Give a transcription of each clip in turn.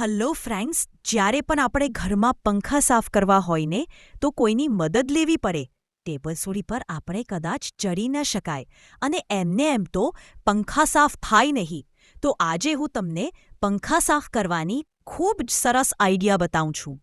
Hello friends, જ્યારે પણ આપણે ઘરમાં પંખા સાફ કરવા હોય ને તો કોઈની મદદ લેવી પડે. ટેબલ સોડી પર આપણે કદાચ ચડી ન શકાય. અને એમને એમ તો પંખા સાફ થાય નહીં. તો આજે હું તમને પંખા સાફ કરવાની ખૂબ જ સરસ આઈડિયા બતાવું છું.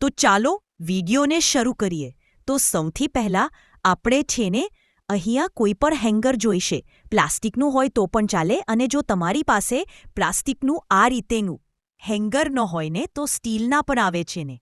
તો ચાલો વિડીયોને શરૂ કરીએ. તો સૌથી પહેલાં આપણે છે ને, અહીંયા કોઈ પણ હેંગર જોઈશે. પ્લાસ્ટિકનું હોય તો પણ ચાલે અને જો તમારી પાસે પ્લાસ્ટિકનું આ રીતેનું હેંગર ન હોય ને તો સ્ટીલના પણ આવે છે ને.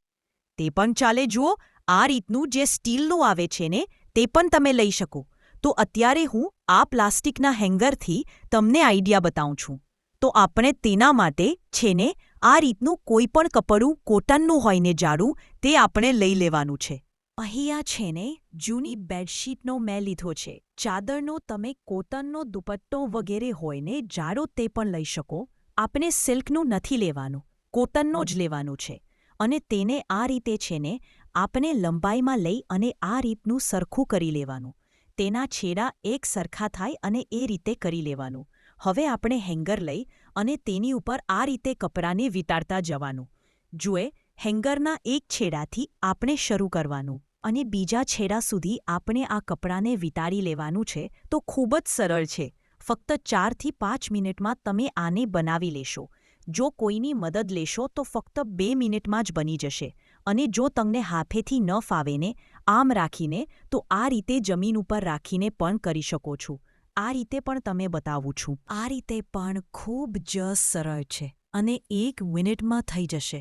તે પણ ચાલે જુઓ, આ રીતનું જે સ્ટીલનું આવે છે ને, તે પણ તમે લઈ શકો. તો અત્યારે હું આ પ્લાસ્ટિકના હેંગરથી તમને આઈડિયા બતાવું છું. તો આપણે તેના માટે છે ને, આ રીતનું કોઈ પણ કપડું કોટનનું હોય ને જાડું, તે આપણે લઈ લેવાનું છે. અહીંયા છે ને, જૂની બેડશીટનો મેં લીધો છે. ચાદરનો તમે કોટનનો દુપટ્ટો વગેરે હોય ને, જાડો તે પણ લઈ શકો. આપણે સિલ્કનું નથી લેવાનું, કોટનનો જ લેવાનું છે. અને તેને આ રીતે છે ને, આપણે લંબાઈમાં લઈ અને આ રીતનું સરખું કરી લેવાનું. તેના છેડા એક સરખા થાય અને એ રીતે કરી લેવાનું. હવે આપણે હેંગર લઈ અને તેની ઉપર આ રીતે કપડાને વિતાડતા જવાનું. જુએ, હેંગરના એક છેડાથી આપણે શરૂ કરવાનું. અને બીજા છેડા સુધી આપણે આ કપડાને વિતાડી લેવાનું છે, તો ખૂબ જ સરળ છે. ફક્ત ચારથી પાંચ મિનિટમાં તમે આને બનાવી લેશો. જો કોઈની મદદ લેશો તો ફક્ત બે મિનિટમાં જ બની જશે. અને જો તમને હાથેથી ન ફાવેને, આમ રાખીને, તો આ રીતે જમીન ઉપર રાખીને પણ કરી શકો છો. આ રીતે પણ તમે બતાવું છું. આ રીતે પણ ખૂબ જ સરળ છે અને એક મિનિટમાં થઈ જશે.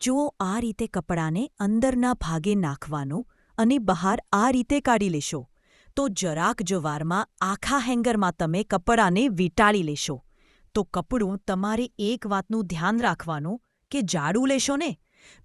જો આ રીતે કપડાને અંદરના ભાગે નાખવાનું અને બહાર આ રીતે કાઢી લેશો તો જરાક જ વારમાં આખા હેંગરમાં તમે કપડાને વીંટાળી લેશો. તો કપડું તમારે એક વાતનું ધ્યાન રાખવાનું કે જાડું લેશો ને?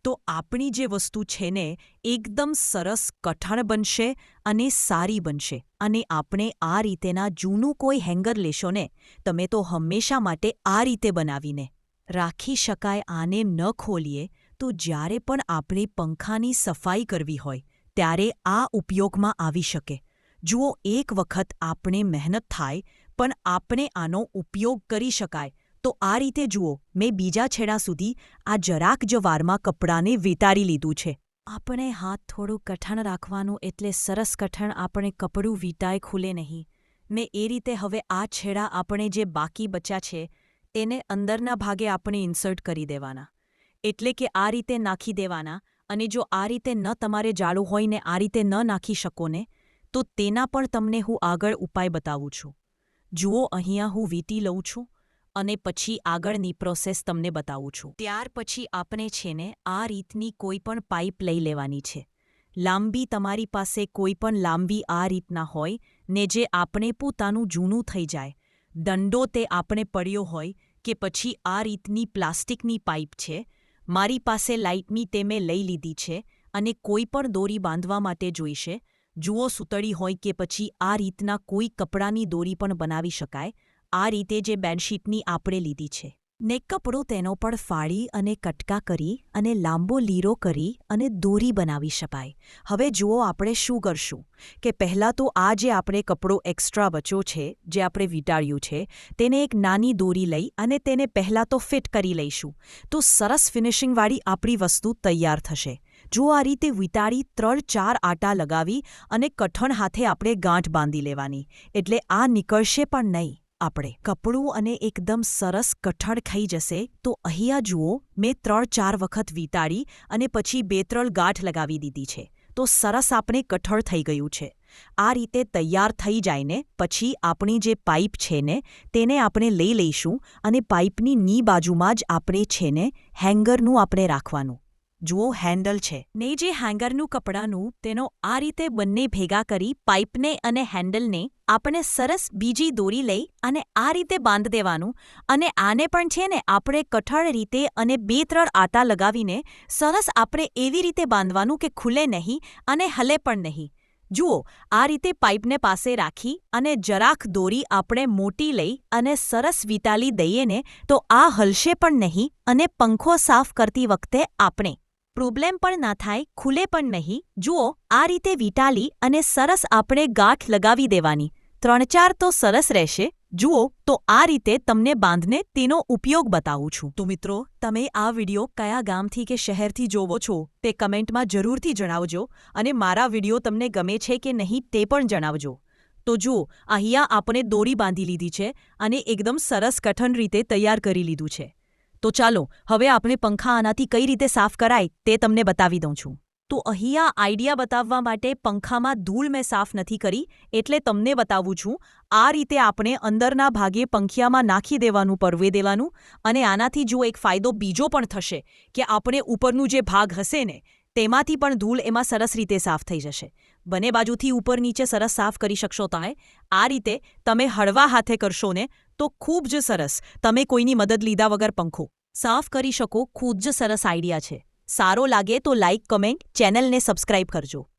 તો આપણી જે વસ્તુ છે ને, એકદમ સરસ કઠણ બનશે અને સારી બનશે. અને આપણે આ રીતેના જૂનું કોઈ હેંગર લેશો ને, તમે તો હંમેશા માટે આ રીતે બનાવીને. રાખી શકાય આને ન ખોલીએ તો જ્યારે પણ આપણે પંખાની સફાઈ કરવી હોય, ત્યારે આ ઉપયોગમાં આવી શકે. જુઓ, એક વખત આપણે મહેનત થાય, પણ આપણે આનો ઉપયોગ કરી શકાય. તો આ રીતે જુઓ, મેં બીજા છેડા સુધી આ જરાક જ વારમાં કપડાને વિતારી લીધું છે. આપણે હાથ થોડું કઠણ રાખવાનું એટલે સરસ કઠણ આપણે કપડું વીંટાય ખુલે નહીં. મેં એ રીતે હવે આ છેડા આપણે જે બાકી બચ્યા છે, તેને અંદરના ભાગે આપણે ઇન્સર્ટ કરી દેવાના. એટલે કે આ રીતે નાખી દેવાના. અને જો આ રીતે ન તમારે જાડું હોય ને આ રીતે ન નાખી શકો ને તો તેના પણ તમને હું આગળ ઉપાય બતાવું છું. જુઓ, અહીંયા હું વીંટી લઉં છું અને પછી આગળની પ્રોસેસ તમને બતાવું છું. ત્યાર પછી આપણે છે ને આ રીતની કોઈ પણ પાઇપ લઈ લેવાની છે. લાંબી તમારી પાસે કોઈ પણ લાંબી આ રીતના હોય ને જે આપણે પોતાનું જૂનું થઈ જાય. દંડો તે આપણે પડ્યો હોય કે પછી આ રીતની પ્લાસ્ટિકની પાઇપ છે. મારી પાસે લાઇટની તે મેં લઈ લીધી છે અને કોઈ પણ દોરી બાંધવા માટે જોઈશે. જુઓ સૂતળી હોય કે પછી આ રીતના કોઈ કપડાની દોરી પણ બનાવી શકાય, આ રીતે જે બેડશીટની આપણે લીધી છે. ને કપડો તેનો પણ ફાળી અને કટકા કરી અને લાંબો લીરો કરી અને દોરી બનાવી શકાય. હવે જુઓ આપણે શું કરશું. કે પહેલાં તો આ જે આપણે કપડો એક્સ્ટ્રા બચ્યો છે, જે આપણે વીંટાળ્યું છે, તેને એક નાની દોરી લઈ અને તેને પહેલાં તો ફિટ કરી લઈશું. તો સરસ ફિનિશિંગવાળી આપણી વસ્તુ તૈયાર થશે. જો આ રીતે વિતાળી ત્રણ ચાર આટા લગાવી અને કઠણ હાથે આપણે ગાંઠ બાંધી લેવાની, એટલે આ નીકળશે પણ નહીં. આપણે કપડું અને એકદમ સરસ કઠણ ખાઈ જશે, તો અહીંયા જુઓ, મેં ત્રણ ચાર વખત વીંટાળી અને પછી બે ત્રણ ગાંઠ લગાવી દીધી છે. તો સરસ આપણે કઠળ થઈ ગયું છે. આ રીતે તૈયાર થઈ જાય ને પછી આપણી જે પાઇપ છે ને, તેને આપણે લઈ લઈશું અને પાઇપની ની બાજુમાં જ આપણે છે ને, હેંગરનું આપણે રાખવાનું. જુઓ હેન્ડલ છે. ને જે હેંગરનું કપડાનું, તેનો આ રીતે બંને ભેગા કરી પાઇપને અને હેન્ડલને આપણે સરસ બીજી દોરી લઈ અને આ રીતે બાંધ દેવાનું. અને આને પણ છે ને, આપણે કઠણ રીતે અને બે ત્રણ આટા લગાવીને સરસ આપણે એવી રીતે બાંધવાનું કે ખુલે નહીં અને હલે પણ નહીં. જુઓ, આ રીતે પાઇપને પાસે રાખી અને જરાક દોરી આપણે મોટી લઈ અને સરસ વિતાલી દઈએ ને, તો આ હલશે પણ નહીં અને પંખો સાફ કરતી વખતે આપણે પ્રોબ્લેમ પણ ના થાય, ખુલે પણ નહીં. જુઓ, આ રીતે વીંટાલી અને સરસ આપણે ગાંઠ લગાવી દેવાની. ત્રણ ચાર તો સરસ રહેશે. જુઓ, તો આ રીતે તમને બાંધને તેનો ઉપયોગ બતાવું છું. તો મિત્રો, તમે આ વિડિયો કયા ગામથી કે શહેરથી જોવો છો તે કમેન્ટમાં જરૂરથી જણાવજો અને મારા વિડિયો તમને ગમે છે કે નહીં તે પણ જણાવજો. તો જુઓ, અહીંયા આપણે દોરી બાંધી લીધી છે અને એકદમ સરસ કઠન રીતે તૈયાર કરી લીધું છે. તો ચાલો, હવે આપણે પંખા આનાથી કઈ રીતે સાફ કરાય તે તમને બતાવી દઉં છું. તો અહીંયા આઈડિયા બતાવવા માટે પંખામાં ધૂળ મેં સાફ નથી કરી, એટલે તમને બતાવું છું, આ રીતે આપણે અંદરના ભાગે પંખિયામાં નાખી દેવાનું, પરવે દેવાનું, અને આનાથી જો એક ફાયદો બીજો પણ થશે, કે આપણે ઉપરનું જે ભાગ હશે ને, તેમાંથી પણ ધૂળ એમાં સરસ રીતે સાફ થઈ જશે. બંને બાજુથી ઉપર નીચે સરસ સાફ કરી શકશો તમે. આ રીતે તમે હળવા હાથે કરશો ને તો ખૂબ જ સરસ. તમે કોઈની મદદ લીધા વગર પંખો. સાફ કરી શકો, ખૂબ જ સરસ આઈડિયા છે. સારો લાગે તો લાઇક કમેન્ટ, ચેનલને સબસ્ક્રાઇબ કરજો.